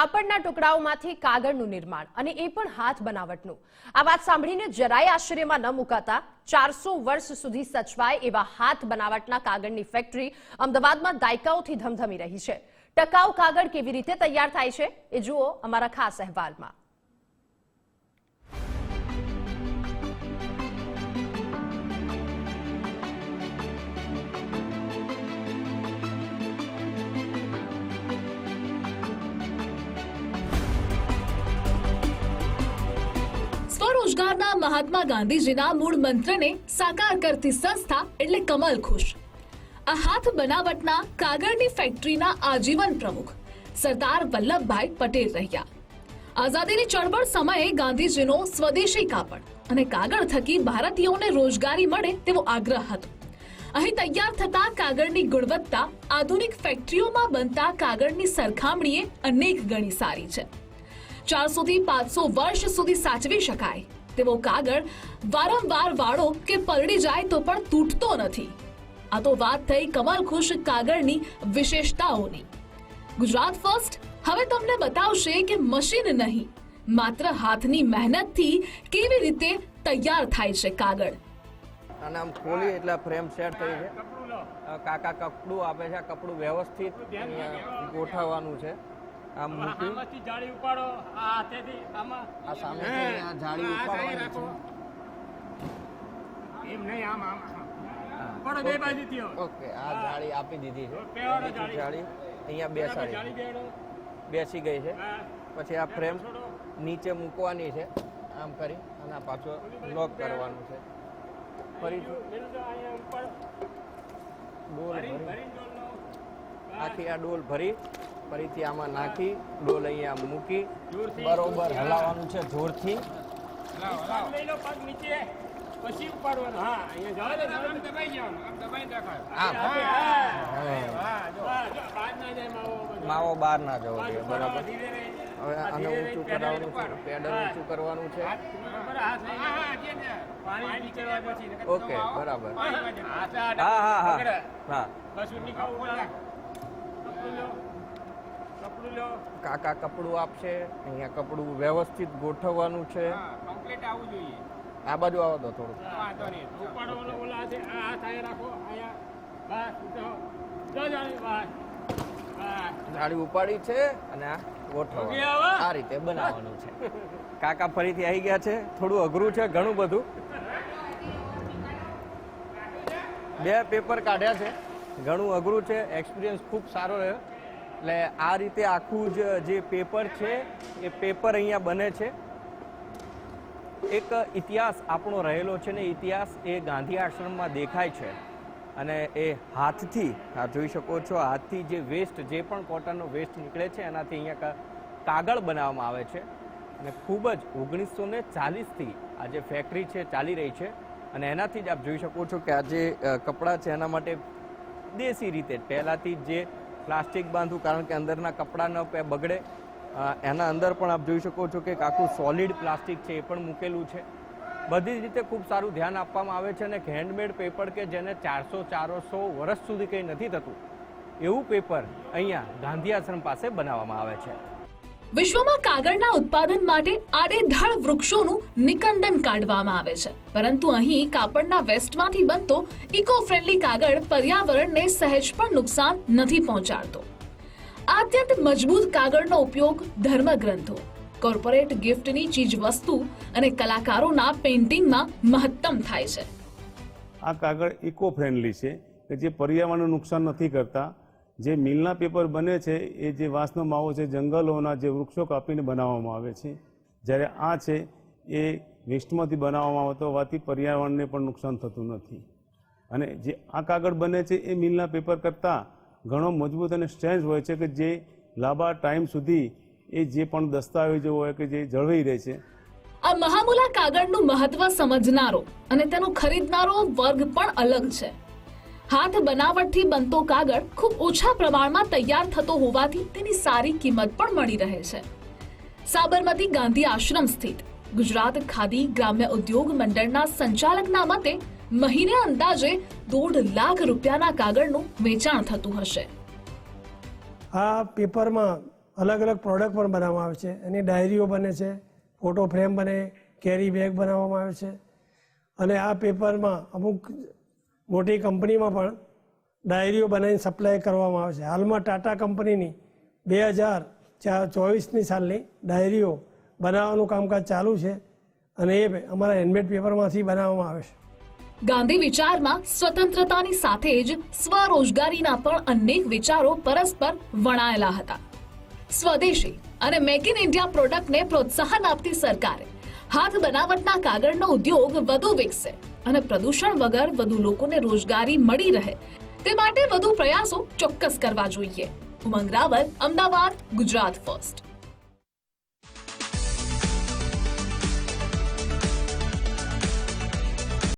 કાપડના ટુકડાઓમાંથી કાગળનું નિર્માણ અને એ પણ હાથ બનાવટનું. આ વાત સાંભળીને જરાય આશ્ચર્યમાં ન મુકાતા ચારસો વર્ષ સુધી સચવાય એવા હાથ બનાવટના કાગળની ફેક્ટરી અમદાવાદમાં દાયકાઓથી ધમધમી રહી છે. ટકાઉ કાગળ કેવી રીતે તૈયાર થાય છે એ જુઓ અમારા ખાસ અહેવાલમાં. સ્વરોજગારના મહાત્મા ગાંધીજીના મૂળ મંત્રને સાકાર કરતી સંસ્થા એટલે કમલ ખુશ આ હાથ બનાવટના કાગળની ફેક્ટરીના આજીવન પ્રમુખ, સરદાર વલ્લભભાઈ પટેલ રહ્યા. આઝાદીની ચળવળ સમયે ગાંધીજીનો સ્વદેશી કાપડ અને કાગળ થકી ભારતીયોને રોજગારી મળે તેવો આગ્રહ હતો. અહીં તૈયાર થતા કાગળની ગુણવત્તા આધુનિક ફેક્ટરીઓમાં બનતા કાગળની સરખામણીએ અનેક ગણી સારી છે. ચારસો થી પાંચસો વર્ષ સુધી સાચવી શકાય તેવો કાગળ વારંવાર વાળો કે પલળી જાય તો પણ તૂટતો નથી. આ તો વાત થઈ કમલ ખુશ કાગળની વિશેષતાઓની. ગુજરાત ફર્સ્ટ હવે તમને બતાવશે કે મશીન નહીં, માત્ર હાથની મહેનતથી કેવી રીતે તૈયાર થાય છે કાગળ. અને આમ ખોલી એટલે ફ્રેમ સેટ થઈ છે કાકા કપડું આપે છે કપડું વ્યવસ્થિત ગોઠવવાનું છે. આમ મૂકી આમાંથી જાળી ઉપાડો. આ હાથેથી આમાં. આ જાળી ઉપાડવાની એમ નહીં આમ આમ પડો બે બાજુથી ઓકે આ જાળી આપી દીધી છે. જાળી. જાળી. અહીંયા બેસાડી. બેસી ગઈ છે. પછી આ ફ્રેમ નીચે મૂકવાની છે. આમ કરી અને આ પાછો લોક કરવાનું છે. ઉપાડો. ડોલ ભરી- આખી આ ડોલ ભરી. ફરીથી આમાં નાખી ડોલ અહીંયા મૂકી બરોબર હલાવવાનું છે જોરથી પગ લઈ લો, પગ નીચે. પછી ઉપાડવાનું. હા, અહીંયા જવા દો, જવા દો. દબાઈ જવાનું. આમ દબાઈને રાખવાનું. આમ. હા, હા. હવે હા, જો. હા, જો, બહાર ના જાય માવો બહાર ના જવો બસ જોઈએ બરાબર. હવે હા, આને ઊંચું કરવાનું છે. પેડલ હા. ઊંચું કરવાનું છે. ઓકે બરાબર હા હા હા પકડે. હા પડે. કપડું લો. કાકા કપડું આપશે અહીંયા કપડું વ્યવસ્થિત ગોઠવવાનું છે. કમ્પ્લીટ આવવું જોઈએ. આ બાજુ આવો દો થોડું. વાંધો નહીં. ઉપાડો ઓલો ઓલા છે આ હાથ અહીંયા રાખો આયા બસ. જો જાણી બસ. જાળી ઉપાડી છે અને આ ગોઠવવાનું. આ રીતે બનાવવાનું છે. કાકા ફરીથી આવી ગયા છે. થોડું અઘરું છે ઘણું બધું. બે પેપર કાઢ્યા છે. ઘણું અઘરું છે. એક્સપિરિયન્સ ખૂબ સારો રહ્યો. એટલે આ રીતે આખું જ જે પેપર છે, એ પેપર અહીંયા બને છે. એક ઇતિહાસ આપણો રહેલો છે ને, ઇતિહાસ એ ગાંધી આશ્રમમાં દેખાય છે. અને એ હાથથી, આ જોઈ શકો છો, હાથથી જે વેસ્ટ, જે પણ કોટનનો વેસ્ટ નીકળે છે, એનાથી અહીંયા કાગળ બનાવવામાં આવે છે. અને ખૂબ જ ઓગણીસો ને ચાલીસથી આ જે ફેક્ટરી છે, ચાલી રહી છે. અને એનાથી જ આપ જોઈ શકો છો કે આ જે કપડાં છે, એના માટે દેશી રીતે, પહેલાંથી જ પ્લાસ્ટિક બાંધવું, કારણ કે અંદરના કપડાં ન બગડે. એના અંદર પણ આપ જોઈ શકો છો કે આખું સોલિડ પ્લાસ્ટિક છે, એ પણ મૂકેલું છે. બધી જ રીતે ખૂબ સારું ધ્યાન આપવામાં આવે છે અને હેન્ડમેડ પેપર કે જેને ચારસો ચારસો વર્ષ સુધી કંઈ નથી થતું, એવું પેપર અહીંયા ગાંધી આશ્રમ પાસે બનાવવામાં આવે છે. વિશ્વમાં કાગળના ઉત્પાદન માટે આડેધડ વૃક્ષોનું નિકંદન કાઢવામાં આવે છે. પરંતુ અહીં કાપડના વેસ્ટમાંથી બનતો ઇકો ફ્રેન્ડલી કાગળ પર્યાવરણને સહેજ પણ નુકસાન નથી પહોંચાડતો. અત્યંત મજબૂત કાગળનો ઉપયોગ ધર્મગ્રંથો, કોર્પોરેટ ગિફ્ટની ચીજ વસ્તુ અને કલાકારોના પેઇન્ટિંગમાં મહત્તમ થાય છે. આ કાગળ ઇકો ફ્રેન્ડલી છે કે જે પર્યાવરણનું નુકસાન નથી કરતા જે મિલના પેપર બને છે, એ જે વાંસનો માવો છે, જંગલોના જે વૃક્ષો કાપીને બનાવવામાં આવે છે. જ્યારે આ છે, એ વેસ્ટમાંથી બનાવવામાં આવતો હોવાથી પર્યાવરણને પણ નુકસાન થતું નથી. અને જે આ કાગળ બને છે, એ મિલના પેપર કરતાં ઘણો મજબૂત અને સ્ટ્રેન્થ હોય છે કે જે લાંબા ટાઈમ સુધી એ જે પણ દસ્તાવેજો હોય કે જે જળવાઈ રહે છે. આ મહામુલા કાગળનું મહત્વ સમજનારો અને તેનો ખરીદનારો વર્ગ પણ અલગ છે. હાથ બનાવટથી બનતો કાગળ ખૂબ ઓછા પ્રમાણમાં તૈયાર થતો હોવાથી તેની સારી કિંમત પણ મળી રહે છે. સાબરમતી ગાંધી આશ્રમ સ્થિત ગુજરાત ખાદી ગ્રામ્ય ઉદ્યોગ મંડળના સંચાલકના મતે મહિને અંદાજે દોઢ લાખ રૂપિયાના કાગળનું વેચાણ થતું હશે. આ પેપરમાં અલગ અલગ પ્રોડક્ટ પણ બનાવવામાં આવે છે. એની ડાયરીઓ બને છે, ફોટો ફ્રેમ બને, કેરી બેગ બનાવવામાં આવે છે. અને આ પેપરમાં અમુક મોટી કંપનીમાં પણ ડાયરીઓ બનાવીને સપ્લાય કરવામાં આવે છે. હાલમાં ટાટા કંપનીની બે હજાર ચોવીસની સાલની ડાયરીઓ બનાવવાનું કામકાજ ચાલુ છે અને એ અમારા હેન્ડમેડ પેપરમાંથી બનાવવામાં આવે છે. ગાંધી વિચારમાં સ્વતંત્રતાની સાથે જ સ્વરોજગારીના પણ અનેક વિચારો પરસ્પર વણાયેલા હતા. સ્વદેશી અને મેક ઇન ઇન્ડિયા પ્રોડક્ટને પ્રોત્સાહન આપતી સરકારે હાથ બનાવટના કાગળનો ઉદ્યોગ વધુ વિકસે. અને પ્રદૂષણ વગર વધુ લોકોને રોજગારી મળી રહે. તે માટે વધુ પ્રયાસો ચોક્કસ કરવા જોઈએ. ઉમંગ રાવલ, અમદાવાદ, ગુજરાત ફર્સ્ટ